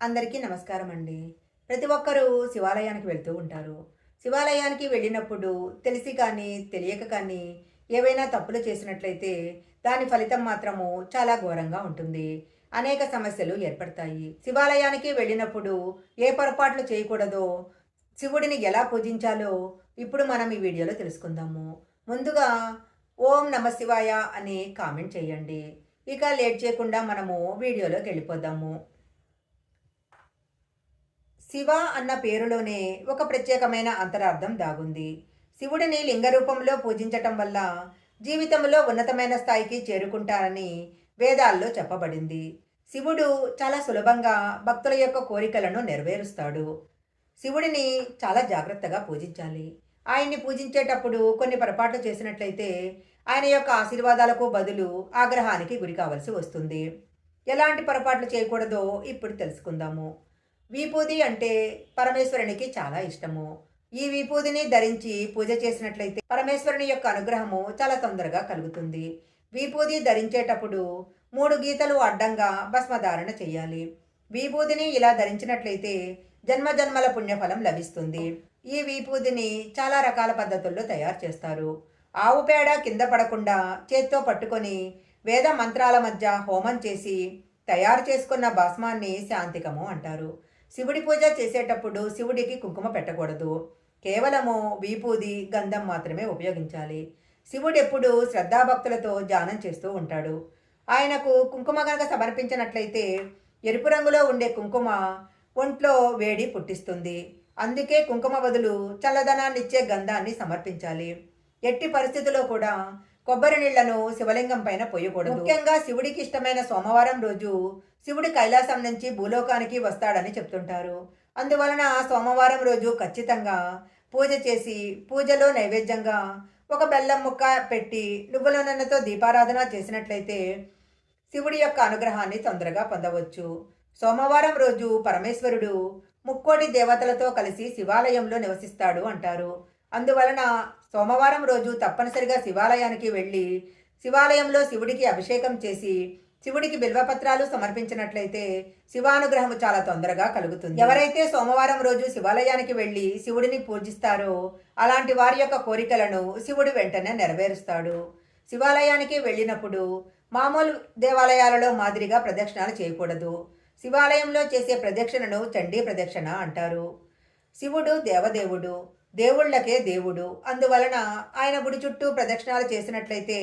అందరికీ నమస్కారం అండి ప్రతి ఒక్కరూ శివాలయానికి వెళ్తూ ఉంటారు. శివాలయానికి వెళ్ళినప్పుడు తెలిసి కానీ తెలియక కానీ ఏవైనా తప్పులు చేసినట్లయితే దాని ఫలితం మాత్రము చాలా ఘోరంగా ఉంటుంది. అనేక సమస్యలు ఏర్పడతాయి. శివాలయానికి వెళ్ళినప్పుడు ఏ పొరపాట్లు చేయకూడదో శివుడిని ఎలా పూజించాలో ఇప్పుడు మనం ఈ వీడియోలో తెలుసుకుందాము. ముందుగా ఓం నమ శివాయ అని కామెంట్ చేయండి. ఇక లేట్ చేయకుండా మనము వీడియోలోకి వెళ్ళిపోదాము. శివ అన్న పేరులోనే ఒక ప్రత్యేకమైన అంతరార్థం దాగుంది. శివుడిని లింగ రూపంలో పూజించటం వల్ల జీవితంలో ఉన్నతమైన స్థాయికి చేరుకుంటారని వేదాల్లో చెప్పబడింది. శివుడు చాలా సులభంగా భక్తుల యొక్క కోరికలను నెరవేరుస్తాడు. శివుడిని చాలా జాగ్రత్తగా పూజించాలి. ఆయన్ని పూజించేటప్పుడు కొన్ని పొరపాట్లు చేసినట్లయితే ఆయన యొక్క ఆశీర్వాదాలకు బదులు ఆగ్రహానికి గురి కావలసి వస్తుంది. ఎలాంటి పొరపాట్లు చేయకూడదో ఇప్పుడు తెలుసుకుందాము. వీపూది అంటే పరమేశ్వరునికి చాలా ఇష్టము. ఈ విభూదిని ధరించి పూజ చేసినట్లయితే పరమేశ్వరుని యొక్క అనుగ్రహము చాలా తొందరగా కలుగుతుంది. విభూది ధరించేటప్పుడు మూడు గీతలు అడ్డంగా భస్మధారణ చేయాలి. విభూదిని ఇలా ధరించినట్లయితే జన్మ జన్మల పుణ్యఫలం లభిస్తుంది. ఈ విభూదిని చాలా రకాల పద్ధతుల్లో తయారు చేస్తారు. ఆవు పేడ కింద పడకుండా చేత్తో పట్టుకొని వేద మంత్రాల మధ్య హోమం చేసి తయారు చేసుకున్న భస్మాన్ని శాంతికము అంటారు. శివుడి పూజ చేసేటప్పుడు శివుడికి కుంకుమ పెట్టకూడదు. కేవలము వీపూది గంధం మాత్రమే ఉపయోగించాలి. శివుడు ఎప్పుడు శ్రద్ధాభక్తులతో ధ్యానం చేస్తూ ఉంటాడు. ఆయనకు కుంకుమ కనుక సమర్పించినట్లయితే ఎరుపు రంగులో ఉండే కుంకుమ ఒంట్లో వేడి పుట్టిస్తుంది. అందుకే కుంకుమ బదులు చల్లదనాన్నిచ్చే గంధాన్ని సమర్పించాలి. ఎట్టి పరిస్థితుల్లో కూడా కొబ్బరి నీళ్ళను శివలింగం పైన పోయకూడదు. ముఖ్యంగా శివుడికి ఇష్టమైన సోమవారం రోజు శివుడి కైలాసం నుంచి భూలోకానికి వస్తాడని చెప్తుంటారు. అందువలన సోమవారం రోజు ఖచ్చితంగా పూజ చేసి పూజలో నైవేద్యంగా ఒక బెల్లం ముక్క పెట్టి నువ్వుల నన్నతో దీపారాధన చేసినట్లయితే శివుడి యొక్క అనుగ్రహాన్ని తొందరగా పొందవచ్చు. సోమవారం రోజు పరమేశ్వరుడు ముక్కోటి దేవతలతో కలిసి శివాలయంలో నివసిస్తాడు అంటారు. అందువలన సోమవారం రోజు తప్పనిసరిగా శివాలయానికి వెళ్ళి శివాలయంలో శివుడికి అభిషేకం చేసి శివుడికి బిల్వపత్రాలు సమర్పించినట్లయితే శివానుగ్రహం చాలా తొందరగా కలుగుతుంది. ఎవరైతే సోమవారం రోజు శివాలయానికి వెళ్ళి శివుడిని పూజిస్తారో అలాంటి వారి యొక్క కోరికలను శివుడు వెంటనే నెరవేరుస్తాడు. శివాలయానికి వెళ్ళినప్పుడు మామూలు దేవాలయాలలో మాదిరిగా ప్రదక్షిణాలు చేయకూడదు. శివాలయంలో చేసే ప్రదక్షిణను చండీ ప్రదక్షిణ అంటారు. శివుడు దేవదేవుడు. దేవుళ్ళకే దేవుడు. అందువలన ఆయన గుడి చుట్టూ ప్రదక్షిణాలు చేసినట్లయితే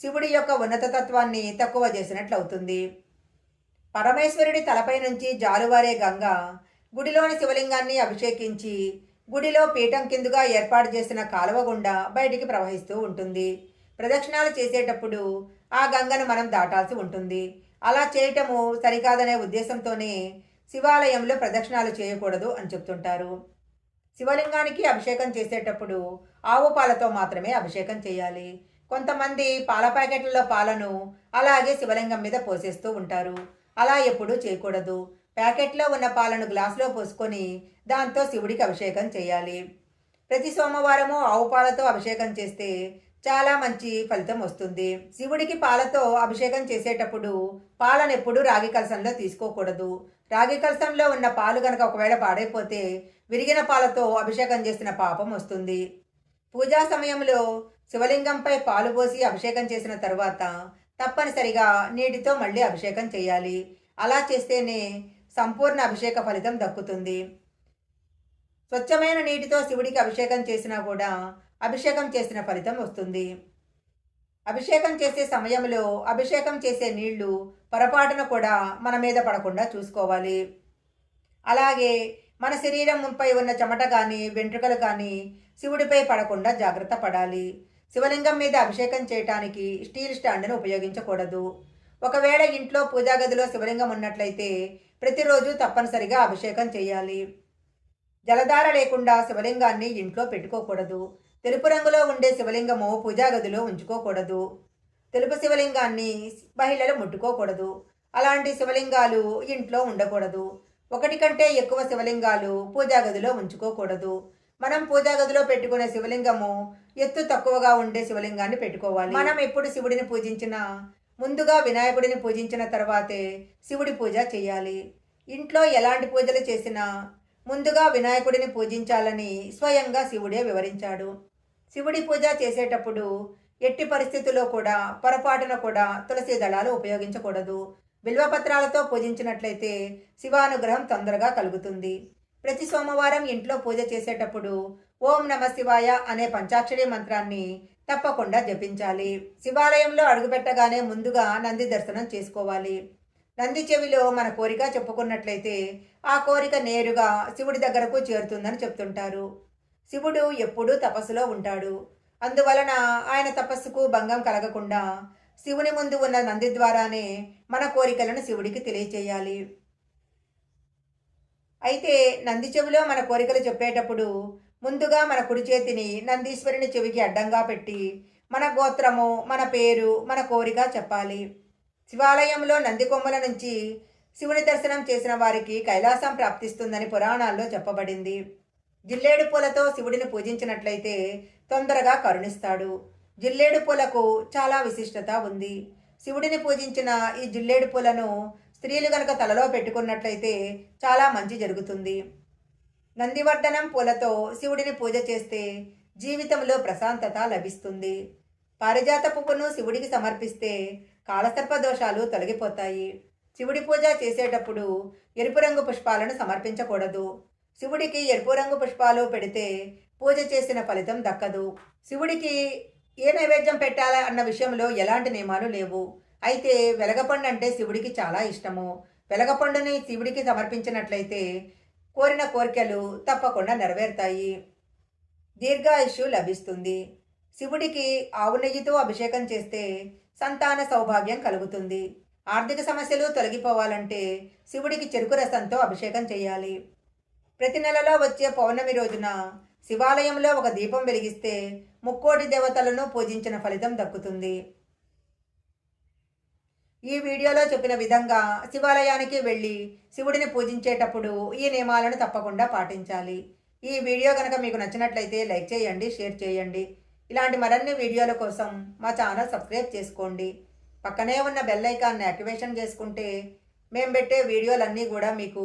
శివుడి యొక్క ఉన్నతతత్వాన్ని తక్కువ చేసినట్లవుతుంది. పరమేశ్వరుడి తలపై నుంచి జాలువారే గంగ గుడిలోని శివలింగాన్ని అభిషేకించి గుడిలో పీఠం కిందుగా ఏర్పాటు చేసిన కాలువ గుండా బయటికి ప్రవహిస్తూ ఉంటుంది. ప్రదక్షిణాలు చేసేటప్పుడు ఆ గంగను మనం దాటాల్సి ఉంటుంది. అలా చేయటము సరికాదనే ఉద్దేశంతోనే శివాలయంలో ప్రదక్షిణాలు చేయకూడదు అని చెప్తుంటారు. శివలింగానికి అభిషేకం చేసేటప్పుడు ఆవు పాలతో మాత్రమే అభిషేకం చేయాలి. కొంతమంది పాల ప్యాకెట్లలో పాలను అలాగే శివలింగం మీద పోసేస్తూ ఉంటారు. అలా ఎప్పుడూ చేయకూడదు. ప్యాకెట్లో ఉన్న పాలను గ్లాసులో పోసుకొని దాంతో శివుడికి అభిషేకం చేయాలి. ప్రతి సోమవారము ఆవు పాలతో అభిషేకం చేస్తే చాలా మంచి ఫలితం వస్తుంది. శివుడికి పాలతో అభిషేకం చేసేటప్పుడు పాలనెప్పుడు రాగి కలసంలో తీసుకోకూడదు. రాగి కలసంలో ఉన్న పాలు గనక ఒకవేళ పాడైపోతే విరిగిన పాలతో అభిషేకం చేసిన పాపం వస్తుంది. పూజా సమయంలో శివలింగంపై పాలు పోసి అభిషేకం చేసిన తర్వాత తప్పనిసరిగా నీటితో మళ్ళీ అభిషేకం చేయాలి. అలా చేస్తేనే సంపూర్ణ అభిషేక ఫలితం దక్కుతుంది. స్వచ్ఛమైన నీటితో శివుడికి అభిషేకం చేసినా కూడా అభిషేకం చేసిన ఫలితం వస్తుంది. అభిషేకం చేసే సమయంలో అభిషేకం చేసే నీళ్ళు పొరపాటున కూడా మన మీద పడకుండా చూసుకోవాలి. అలాగే మన శరీరంపై ఉన్న చెమట కానీ వెంట్రుకలు కానీ శివుడిపై పడకుండా జాగ్రత్త పడాలి. శివలింగం మీద అభిషేకం చేయటానికి స్టీల్ స్టాండ్ను ఉపయోగించకూడదు. ఒకవేళ ఇంట్లో పూజా గదిలో శివలింగం ఉన్నట్లయితే ప్రతిరోజు తప్పనిసరిగా అభిషేకం చేయాలి. జలధార లేకుండా శివలింగాన్ని ఇంట్లో పెట్టుకోకూడదు. తెలుపు రంగులో ఉండే శివలింగము పూజా గదిలో ఉంచుకోకూడదు. తెలుపు శివలింగాన్ని మహిళలు ముట్టుకోకూడదు. అలాంటి శివలింగాలు ఇంట్లో ఉండకూడదు. ఒకటి కంటే ఎక్కువ శివలింగాలు పూజా గదిలో ఉంచుకోకూడదు. మనం పూజా గదిలో పెట్టుకునే శివలింగము ఎత్తు తక్కువగా ఉండే శివలింగాన్ని పెట్టుకోవాలి. మనం ఎప్పుడు శివుడిని పూజించినా ముందుగా వినాయకుడిని పూజించిన తర్వాతే శివుడి పూజ చేయాలి. ఇంట్లో ఎలాంటి పూజలు చేసినా ముందుగా వినాయకుడిని పూజించాలని స్వయంగా శివుడే వివరించాడు. శివుడి పూజ చేసేటప్పుడు ఎట్టి పరిస్థితుల్లో కూడా పొరపాటున కూడా తులసి దళాలు ఉపయోగించకూడదు. బిల్వపత్రాలతో పూజించినట్లయితే శివానుగ్రహం తొందరగా కలుగుతుంది. ప్రతి సోమవారం ఇంట్లో పూజ చేసేటప్పుడు ఓం నమ శివాయ అనే పంచాక్షరి మంత్రాన్ని తప్పకుండా జపించాలి. శివాలయంలో అడుగుపెట్టగానే ముందుగా నంది దర్శనం చేసుకోవాలి. నంది చెవిలో మన కోరిక చెప్పుకున్నట్లయితే ఆ కోరిక నేరుగా శివుడి దగ్గరకు చేరుతుందని చెప్తుంటారు. శివుడు ఎప్పుడూ తపస్సులో ఉంటాడు. అందువలన ఆయన తపస్సుకు భంగం కలగకుండా శివుని ముందు ఉన్న నంది ద్వారానే మన కోరికలను శివుడికి తెలియచేయాలి. అయితే నంది చెవిలో మన కోరికలు చెప్పేటప్పుడు ముందుగా మన కుడి చేతిని నందీశ్వరుని చెవికి అడ్డంగా పెట్టి మన గోత్రము మన పేరు మన కోరిక చెప్పాలి. శివాలయంలో నంది కొమ్మల నుంచి శివుని దర్శనం చేసిన వారికి కైలాసం ప్రాప్తిస్తుందని పురాణాల్లో చెప్పబడింది. జిల్లేడు పూలతో శివుడిని పూజించినట్లయితే తొందరగా కరుణిస్తాడు. జిల్లేడు పూలకు చాలా విశిష్టత ఉంది. శివుడిని పూజించిన ఈ జిల్లేడు పూలను స్త్రీలు గనక తలలో పెట్టుకున్నట్లయితే చాలా మంచి జరుగుతుంది. నందివర్ధనం పూలతో శివుడిని పూజ చేస్తే జీవితంలో ప్రశాంతత లభిస్తుంది. పారిజాత పువ్వును శివుడికి సమర్పిస్తే కాలసర్ప దోషాలు తొలగిపోతాయి. శివుడి పూజ చేసేటప్పుడు ఎరుపు రంగు పుష్పాలను సమర్పించకూడదు. శివుడికి ఎరుపు రంగు పుష్పాలు పెడితే పూజ చేసిన ఫలితం దక్కదు. శివుడికి ఏ నైవేద్యం పెట్టాలా అన్న విషయంలో ఎలాంటి నియమాలు లేవు. అయితే వెలగపండు అంటే శివుడికి చాలా ఇష్టము. వెలగపండుని శివుడికి సమర్పించినట్లయితే కోరిన కోరికలు తప్పకుండా నెరవేరుతాయి. దీర్ఘాయుషు లభిస్తుంది. శివుడికి ఆవు నెయ్యితో అభిషేకం చేస్తే సంతాన సౌభాగ్యం కలుగుతుంది. ఆర్థిక సమస్యలు తొలగిపోవాలంటే శివుడికి చెరుకు రసంతో అభిషేకం చేయాలి. ప్రతి నెలలో వచ్చే పౌర్ణమి రోజున శివాలయంలో ఒక దీపం వెలిగిస్తే ముక్కోటి దేవతలను పూజించిన ఫలితం దక్కుతుంది. ఈ వీడియోలో చెప్పిన విధంగా శివాలయానికి వెళ్ళి శివుడిని పూజించేటప్పుడు ఈ నియమాలను తప్పకుండా పాటించాలి. ఈ వీడియో కనుక మీకు నచ్చినట్లయితే లైక్ చేయండి షేర్ చేయండి. ఇలాంటి మరిన్ని వీడియోల కోసం మా ఛానల్ సబ్స్క్రైబ్ చేసుకోండి. పక్కనే ఉన్న బెల్ ఐకాన్ని యాక్టివేషన్ చేసుకుంటే మేము పెట్టే వీడియోలన్నీ కూడా మీకు